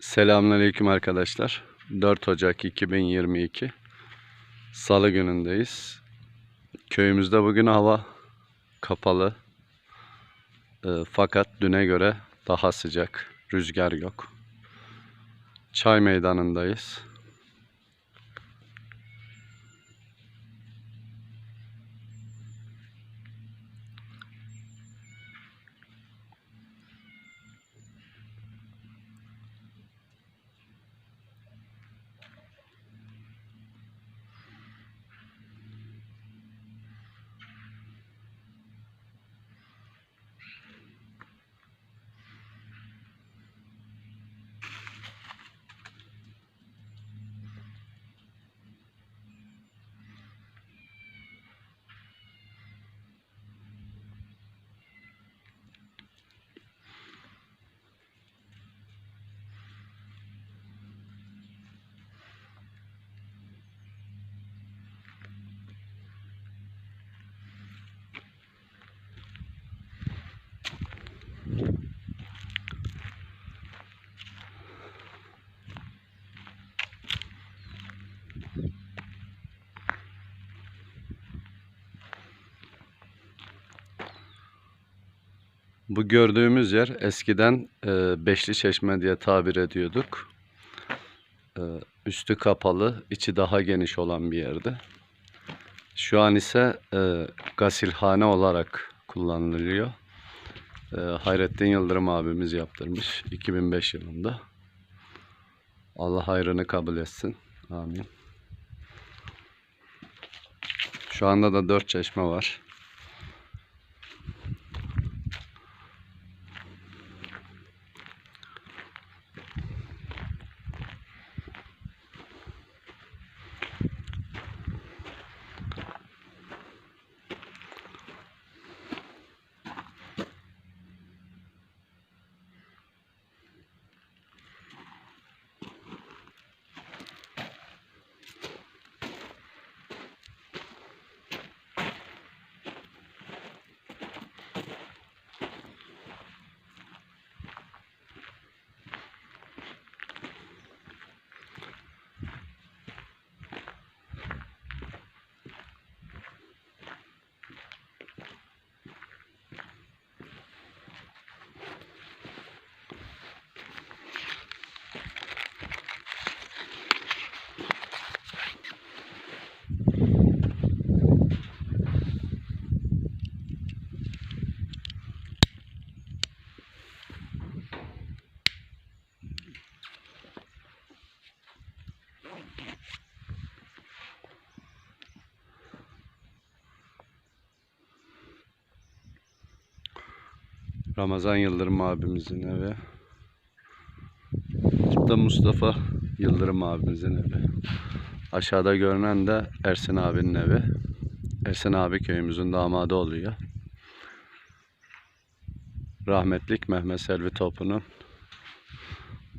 Selamünaleyküm arkadaşlar. 4 Ocak 2022 Salı günündeyiz. Köyümüzde bugün hava kapalı. Ee, fakat düne göre daha sıcak. Rüzgar yok. Çay meydanındayız. Bu gördüğümüz yer eskiden e, Beşli Çeşme diye tabir ediyorduk. E, üstü kapalı, içi daha geniş olan bir yerdi. Şu an ise e, gasilhane olarak kullanılıyor. E, Hayrettin Yıldırım abimiz yaptırmış 2005 yılında. Allah hayrını kabul etsin. Amin. Şu anda da dört çeşme var. Ramazan Yıldırım abimizin evi. Da Mustafa Yıldırım abimizin evi. Aşağıda görünen de Ersin abinin evi. Ersin abi köyümüzün damadı oluyor. Rahmetlik Mehmet Selvi Topu'nun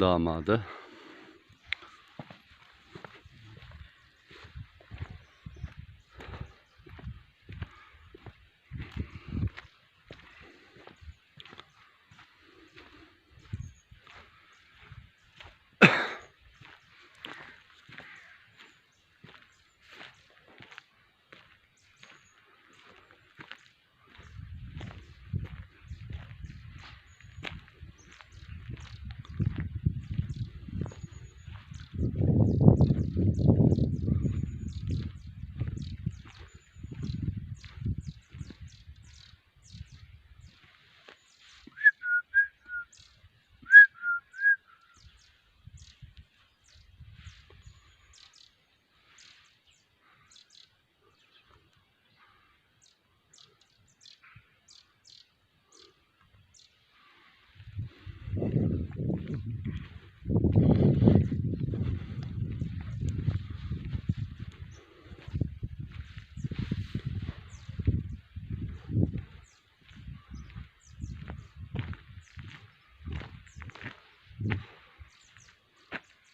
damadı.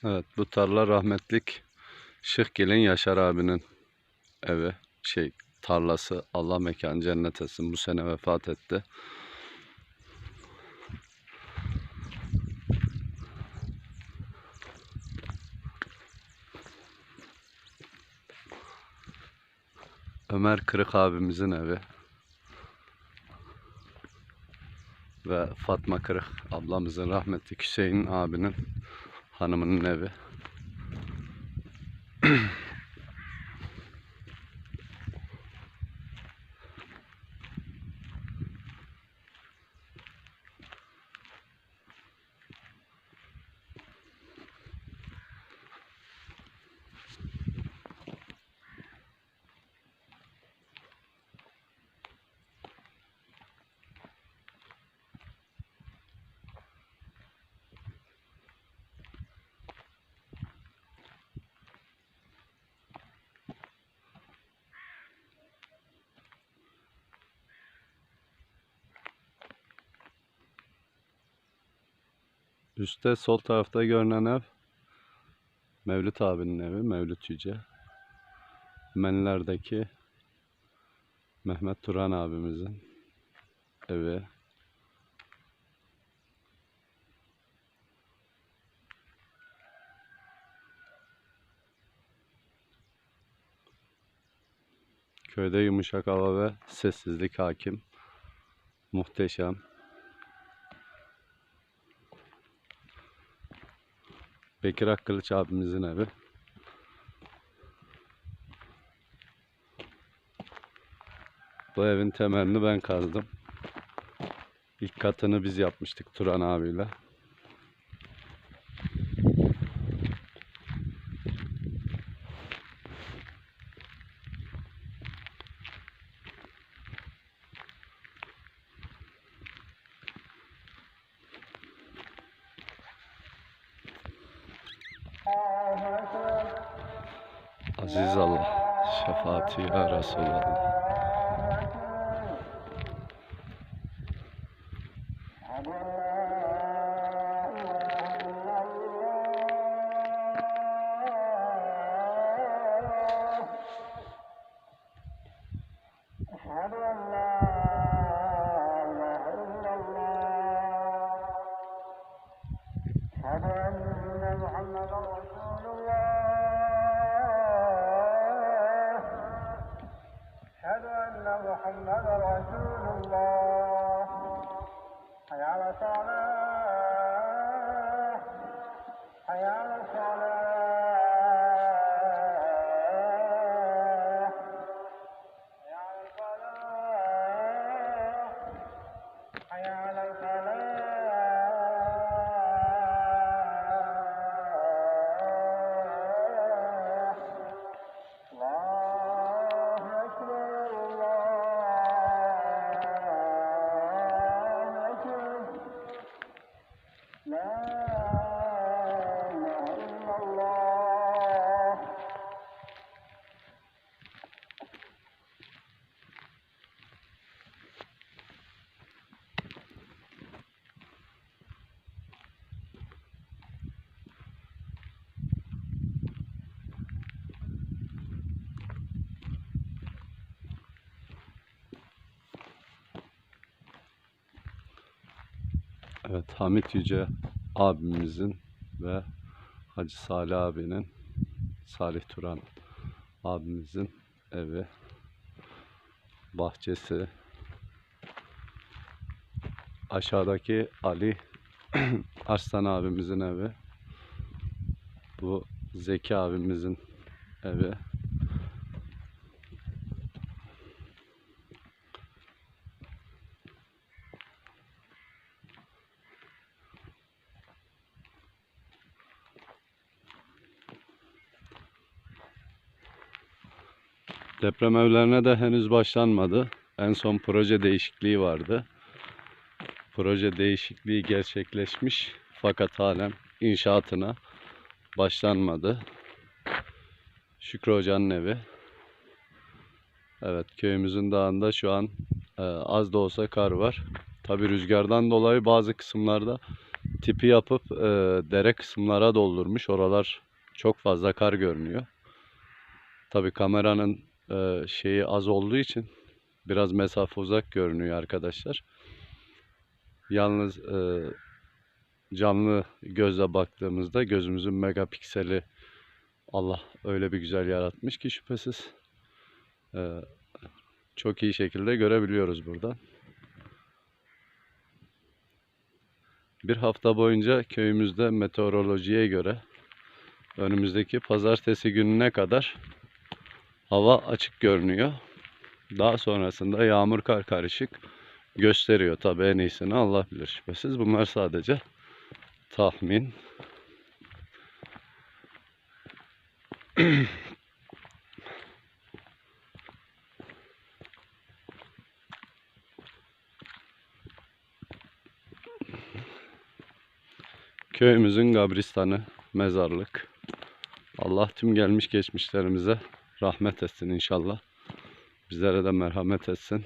Evet bu tarla rahmetlik Şıhgil'in Yaşar abinin evi şey tarlası Allah mekan cennet etsin bu sene vefat etti. Ömer Kırık abimizin evi ve Fatma Kırık ablamızın rahmetli Hüseyin abinin hanımının evi. Üstte sol tarafta görünen ev Mevlüt abinin evi, Mevlüt Yüce. Menlerdeki Mehmet Turan abimizin evi. Köyde yumuşak hava ve sessizlik hakim. Muhteşem. Bekir Akkılıç abimizin evi. Bu evin temelini ben kazdım. İlk katını biz yapmıştık Turan abiyle. Allah. Evet, Hamit Yüce abimizin ve Hacı Salih abinin, Salih Turan abimizin evi, bahçesi. Aşağıdaki Ali Arslan abimizin evi. Bu Zeki abimizin evi. Deprem evlerine de henüz başlanmadı. En son proje değişikliği vardı. Proje değişikliği gerçekleşmiş fakat halen inşaatına başlanmadı. Şükrü Hoca'nın evi. Evet köyümüzün dağında şu an e, az da olsa kar var. Tabi rüzgardan dolayı bazı kısımlarda tipi yapıp e, dere kısımlara doldurmuş. Oralar çok fazla kar görünüyor. Tabi kameranın e, şeyi az olduğu için biraz mesafe uzak görünüyor arkadaşlar. Yalnız e, canlı gözle baktığımızda gözümüzün megapikseli Allah öyle bir güzel yaratmış ki şüphesiz e, çok iyi şekilde görebiliyoruz buradan. Bir hafta boyunca köyümüzde meteorolojiye göre önümüzdeki pazartesi gününe kadar hava açık görünüyor. Daha sonrasında yağmur kar karışık gösteriyor. Tabi en iyisini Allah bilir şüphesiz. Bunlar sadece tahmin. Köyümüzün kabristanı, mezarlık. Allah tüm gelmiş geçmişlerimize rahmet etsin inşallah. Bizlere de merhamet etsin.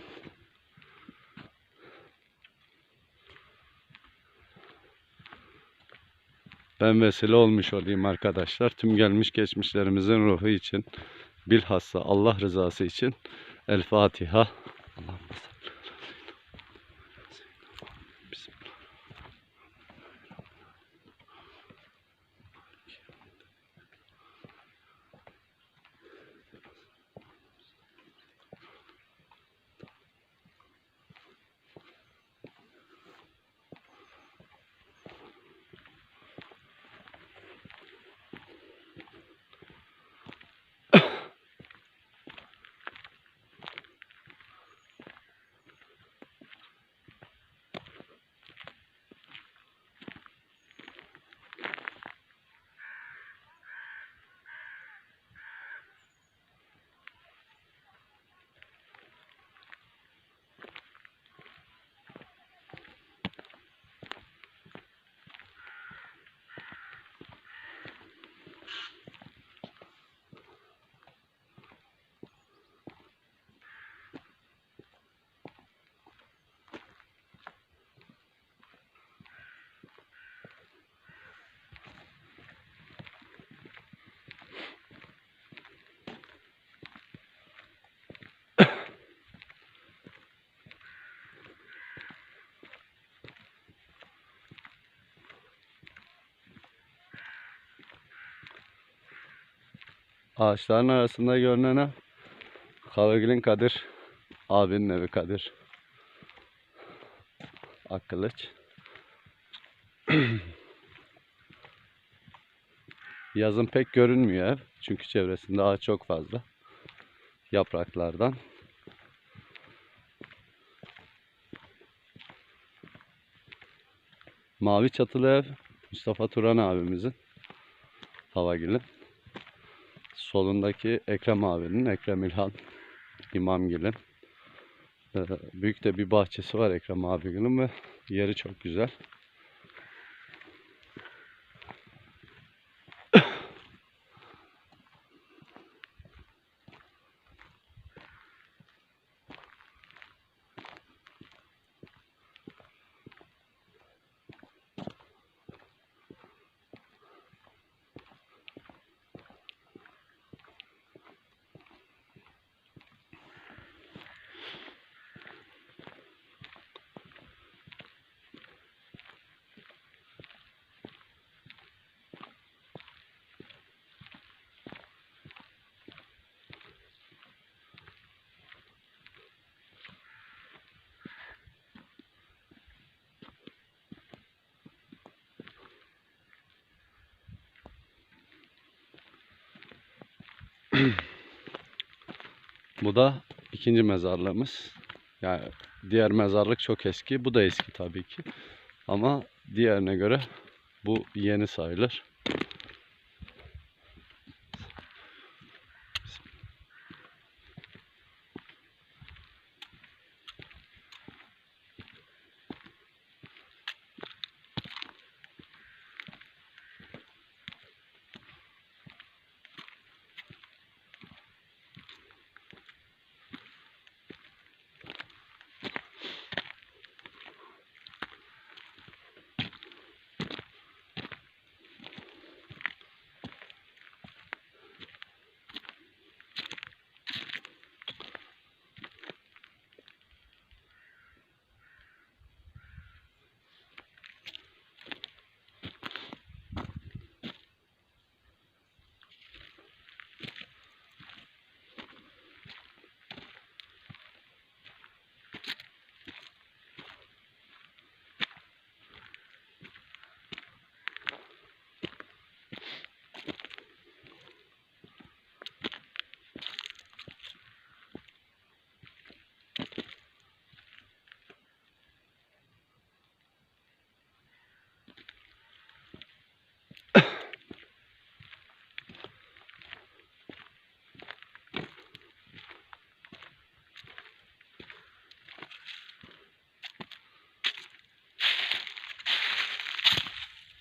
Ben vesile olmuş olayım arkadaşlar. Tüm gelmiş geçmişlerimizin ruhu için, bilhassa Allah rızası için El Fatiha. Allahümme Ağaçların arasında görünen ev Kalıgil'in Kadir abinin evi Kadir Akkılıç. Yazın pek görünmüyor ev. Çünkü çevresinde ağaç çok fazla. Yapraklardan. Mavi çatılı ev Mustafa Turan abimizin. Havagil'in. Solundaki Ekrem abinin, Ekrem İlhan İmamgil'in. Ee, büyük de bir bahçesi var Ekrem abinin ve yeri çok güzel. Bu da ikinci mezarlığımız. Yani diğer mezarlık çok eski. Bu da eski tabii ki. Ama diğerine göre bu yeni sayılır.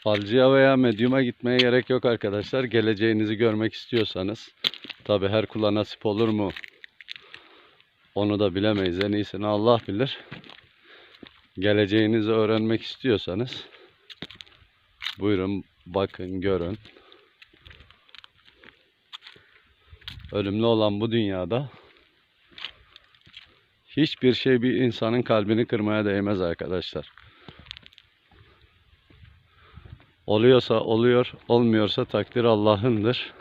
Falcıya veya medyuma gitmeye gerek yok arkadaşlar. Geleceğinizi görmek istiyorsanız. Tabi her kula nasip olur mu? Onu da bilemeyiz. En iyisini Allah bilir. Geleceğinizi öğrenmek istiyorsanız buyurun bakın görün. Ölümlü olan bu dünyada hiçbir şey bir insanın kalbini kırmaya değmez arkadaşlar. Oluyorsa oluyor, olmuyorsa takdir Allah'ındır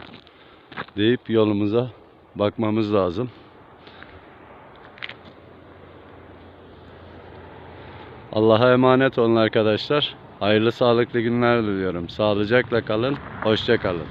deyip yolumuza bakmamız lazım. Allah'a emanet olun arkadaşlar. Hayırlı sağlıklı günler diliyorum. Sağlıcakla kalın, hoşça kalın.